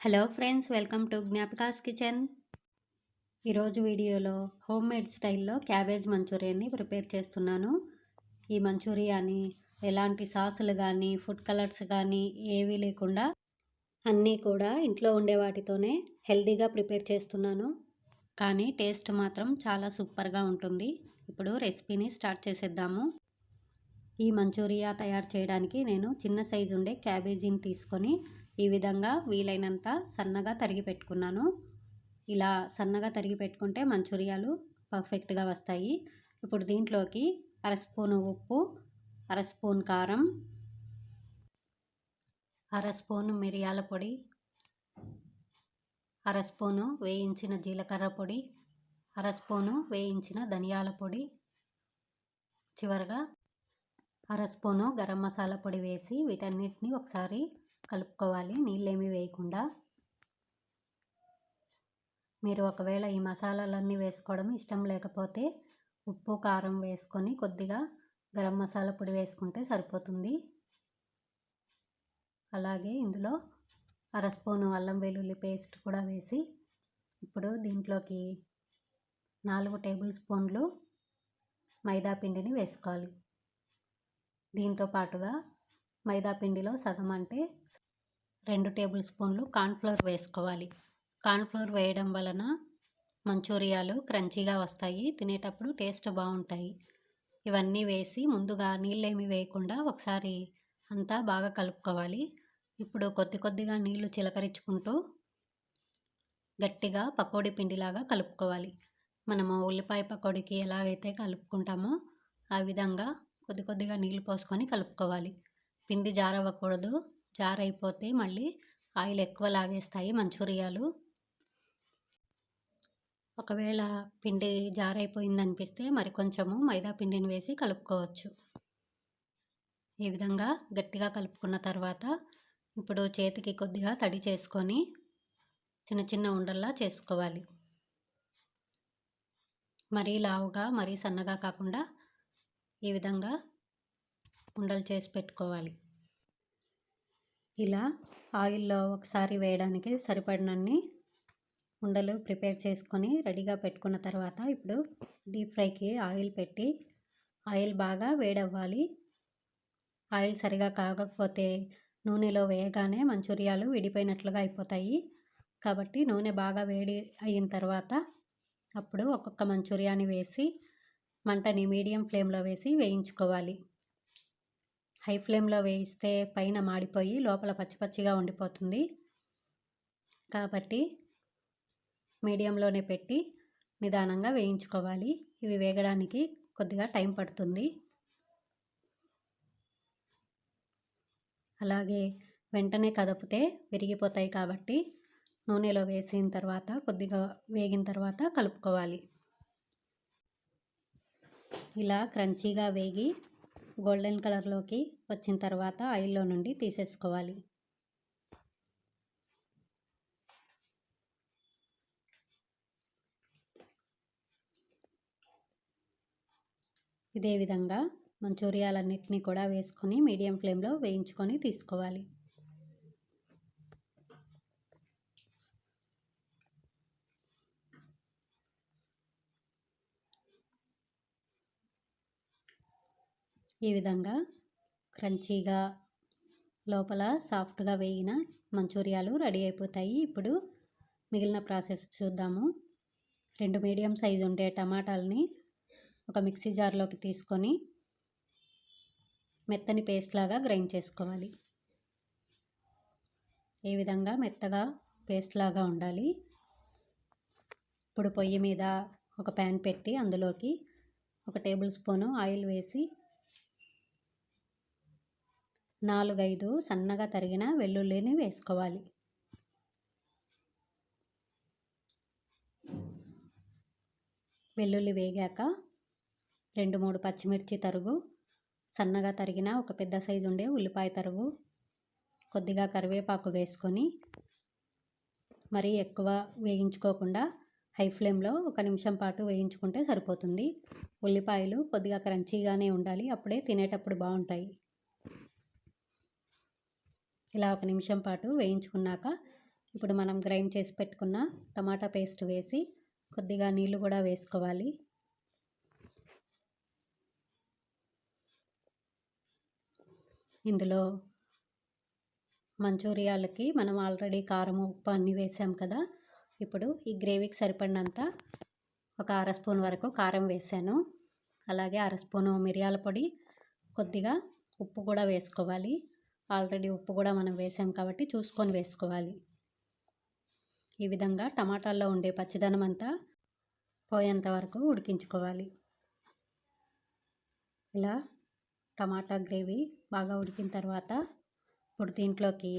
Hello friends welcome to Gnapikas kitchen ఈరోజు వీడియోలో home made స్టైల్లో క్యాబేజ్ మంచూరియాన్ని ప్రిపేర్ చేస్తున్నాను. ఈ మంచూరియాని ఎలాంటి సాసులు కానీ ఫుడ్ కలర్స్ కానీ ఏవీ లేకుండా అన్నీ కూడా ఇంట్లో ఉండే వాటితోనే హెల్తీగా ప్రిపేర్ చేస్తున్నాను. కానీ టేస్ట్ మాత్రం చాలా సూపర్గా ఉంటుంది. ఇప్పుడు రెసిపీని స్టార్ట్ చేసేద్దాము. ఈ మంచూరియా తయారు చేయడానికి నేను చిన్న సైజు ఉండే క్యాబేజీని తీసుకొని ఈ విధంగా వీలైనంత సన్నగా తరిగి పెట్టుకున్నాను. ఇలా సన్నగా తరిగి పెట్టుకుంటే మంచూరియాలు పర్ఫెక్ట్గా వస్తాయి. ఇప్పుడు దీంట్లోకి అర స్పూను ఉప్పు అర స్పూన్ కారం అర స్పూను మిరియాల పొడి అర స్పూను వేయించిన జీలకర్ర పొడి అర స్పూను వేయించిన ధనియాల పొడి చివరగా అర స్పూను గరం మసాలా పొడి వేసి వీటన్నిటిని ఒకసారి కలుపుకోవాలి. నీళ్ళేమీ వేయకుండా. మీరు ఒకవేళ ఈ మసాలాలన్నీ వేసుకోవడం ఇష్టం లేకపోతే ఉప్పు కారం వేసుకొని కొద్దిగా గరం మసాలా పొడి వేసుకుంటే సరిపోతుంది. అలాగే ఇందులో అర స్పూను అల్లం వెల్లుల్లి పేస్ట్ కూడా వేసి ఇప్పుడు దీంట్లోకి నాలుగు టేబుల్ స్పూన్లు మైదా పిండిని వేసుకోవాలి. దీంతో పాటుగా మైదా పిండిలో సగం అంటే రెండు టేబుల్ స్పూన్లు కార్న్ఫ్లోర్ వేసుకోవాలి. కార్న్ఫ్లోర్ వేయడం వలన మంచూరియాలు క్రంచీగా వస్తాయి. తినేటప్పుడు టేస్ట్ బాగుంటాయి. ఇవన్నీ వేసి ముందుగా నీళ్ళేమి వేయకుండా ఒకసారి అంతా బాగా కలుపుకోవాలి. ఇప్పుడు కొద్ది కొద్దిగా నీళ్ళు చిలకరించుకుంటూ గట్టిగా పకోడీ పిండిలాగా కలుపుకోవాలి. మనము ఉల్లిపాయ పకోడీకి ఎలాగైతే కలుపుకుంటామో ఆ విధంగా కొద్ది కొద్దిగా నీళ్ళు పోసుకొని కలుపుకోవాలి. పిండి జారవ్వకూడదు. జారైపోతే మళ్ళీ ఆయిల్ ఎక్కువ లాగేస్తాయి మంచూరియాలు. ఒకవేళ పిండి జారైపోయింది అనిపిస్తే మరి కొంచెము మైదా పిండిని వేసి కలుపుకోవచ్చు. ఈ విధంగా గట్టిగా కలుపుకున్న తర్వాత ఇప్పుడు చేతికి కొద్దిగా తడి చేసుకొని చిన్న చిన్న ఉండల్లా చేసుకోవాలి. మరీ లావుగా మరీ సన్నగా కాకుండా ఈ విధంగా ఉండలు చేసి పెట్టుకోవాలి. ఇలా ఆయిల్లో ఒకసారి వేయడానికి సరిపడినన్ని ఉండలు ప్రిపేర్ చేసుకొని రెడీగా పెట్టుకున్న తర్వాత ఇప్పుడు డీప్ ఫ్రైకి ఆయిల్ పెట్టి ఆయిల్ బాగా వేడవ్వాలి. ఆయిల్ సరిగా కాకపోతే నూనెలో వేయగానే మంచూరియాలు విడిపోయినట్లుగా అయిపోతాయి. కాబట్టి నూనె బాగా వేడి అయిన తర్వాత అప్పుడు ఒక్కొక్క మంచూరియాని వేసి మంటని మీడియం ఫ్లేమ్లో వేసి వేయించుకోవాలి. హై ఫ్లేమ్లో వేయిస్తే పైన మాడిపోయి లోపల పచ్చి పచ్చిగా ఉండిపోతుంది. కాబట్టి మీడియంలోనే పెట్టి నిదానంగా వేయించుకోవాలి. ఇవి వేగడానికి కొద్దిగా టైం పడుతుంది. అలాగే వెంటనే కదపితే విరిగిపోతాయి కాబట్టి నూనెలో వేసిన తర్వాత కొద్దిగా వేగిన తర్వాత కలుపుకోవాలి. ఇలా క్రంచీగా వేగి గోల్డెన్ కలర్లోకి వచ్చిన తర్వాత ఆయిల్లో నుండి తీసేసుకోవాలి. ఇదే విధంగా మంచూరియాలన్నింటినీ కూడా వేసుకొని మీడియం ఫ్లేమ్లో వేయించుకొని తీసుకోవాలి. ఈ విధంగా క్రంచీగా లోపల సాఫ్ట్గా వేగిన మంచూరియాలు రెడీ అయిపోతాయి. ఇప్పుడు మిగిలిన ప్రాసెస్ చూద్దాము. రెండు మీడియం సైజు ఉండే టమాటాలని ఒక మిక్సీ జార్లోకి తీసుకొని మెత్తని పేస్ట్ లాగా గ్రైండ్ చేసుకోవాలి. ఈ విధంగా మెత్తగా పేస్ట్ లాగా ఉండాలి. ఇప్పుడు పొయ్యి మీద ఒక ప్యాన్ పెట్టి అందులోకి ఒక టేబుల్ స్పూను ఆయిల్ వేసి నాలుగైదు సన్నగా తరిగిన వెల్లుల్లిని వేసుకోవాలి. వెల్లుల్లి వేగాక రెండు మూడు పచ్చిమిర్చి తరుగు. సన్నగా తరిగిన ఒక పెద్ద సైజు ఉండే ఉల్లిపాయ తరుగు. కొద్దిగా కరివేపాకు వేసుకొని మరీ ఎక్కువ వేయించుకోకుండా హై ఫ్లేమ్లో ఒక నిమిషం పాటు వేయించుకుంటే సరిపోతుంది. ఉల్లిపాయలు కొద్దిగా క్రంచీగానే ఉండాలి అప్పుడే తినేటప్పుడు బాగుంటాయి. ఇలా ఒక నిమిషం పాటు వేయించుకున్నాక ఇప్పుడు మనం గ్రైండ్ చేసి పెట్టుకున్న టమాటా పేస్ట్ వేసి కొద్దిగా నీళ్ళు కూడా వేసుకోవాలి. ఇందులో మంచూరియాలకి మనం ఆల్రెడీ కారం ఉప్పు అన్నీ వేసాం కదా. ఇప్పుడు ఈ గ్రేవీకి సరిపడినంత ఒక అర స్పూన్ వరకు కారం వేసాను. అలాగే అర స్పూను మిరియాల పొడి కొద్దిగా ఉప్పు కూడా వేసుకోవాలి. ఆల్రెడీ ఉప్పు కూడా మనం వేసాం కాబట్టి చూసుకొని వేసుకోవాలి. ఈ విధంగా టమాటాల్లో ఉండే పచ్చిదనం అంతా పోయేంత వరకు ఉడికించుకోవాలి. ఇలా టమాటా గ్రేవీ బాగా ఉడికిన తర్వాత ఇప్పుడు దీంట్లోకి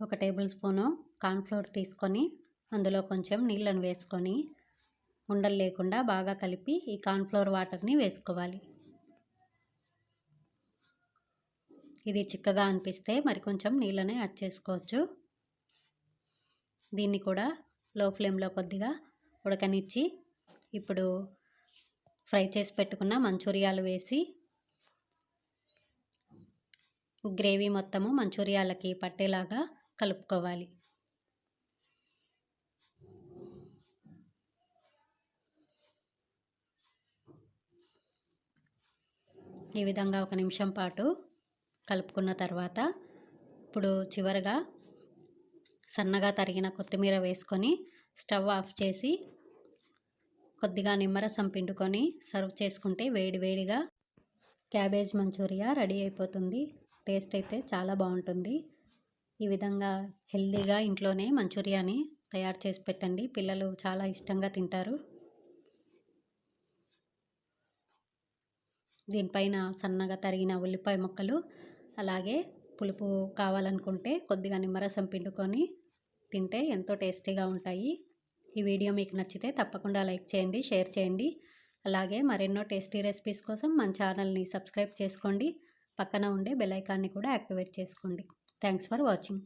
ఒక టేబుల్ స్పూను కార్న్ఫ్లోర్ తీసుకొని అందులో కొంచెం నీళ్ళను వేసుకొని ఉండలు లేకుండా బాగా కలిపి ఈ కార్న్ఫ్లోర్ వాటర్ని వేసుకోవాలి. ఇది చిక్కగా అనిపిస్తే మరి కొంచెం నీళ్ళని యాడ్ చేసుకోవచ్చు. దీన్ని కూడా లో ఫ్లేమ్లో కొద్దిగా ఉడకనిచ్చి ఇప్పుడు ఫ్రై చేసి పెట్టుకున్న మంచూరియాలు వేసి గ్రేవీ మొత్తము మంచూరియాలకి పట్టేలాగా కలుపుకోవాలి. ఈ విధంగా ఒక నిమిషం పాటు కలుపుకున్న తర్వాత ఇప్పుడు చివరగా సన్నగా తరిగిన కొత్తిమీర వేసుకొని స్టవ్ ఆఫ్ చేసి కొద్దిగా నిమ్మరసం పిండుకొని సర్వ్ చేసుకుంటే వేడి వేడిగా క్యాబేజ్ మంచూరియా రెడీ అయిపోతుంది. టేస్ట్ అయితే చాలా బాగుంటుంది. ఈ విధంగా హెల్దీగా ఇంట్లోనే మంచూరియాని తయారు చేసి పెట్టండి. పిల్లలు చాలా ఇష్టంగా తింటారు. దీనిపైన సన్నగా తరిగిన ఉల్లిపాయ ముక్కలు అలాగే పులుపు కావాలనుకుంటే కొద్దిగా నిమ్మరసం పిండుకొని తింటే ఎంతో టేస్టీగా ఉంటాయి. ఈ వీడియో మీకు నచ్చితే తప్పకుండా లైక్ చేయండి షేర్ చేయండి. అలాగే మరెన్నో టేస్టీ రెసిపీస్ కోసం మన ఛానల్ని సబ్స్క్రైబ్ చేసుకోండి. పక్కన ఉండే బెల్ ఐకాన్ని కూడా యాక్టివేట్ చేసుకోండి. Thanks for watching.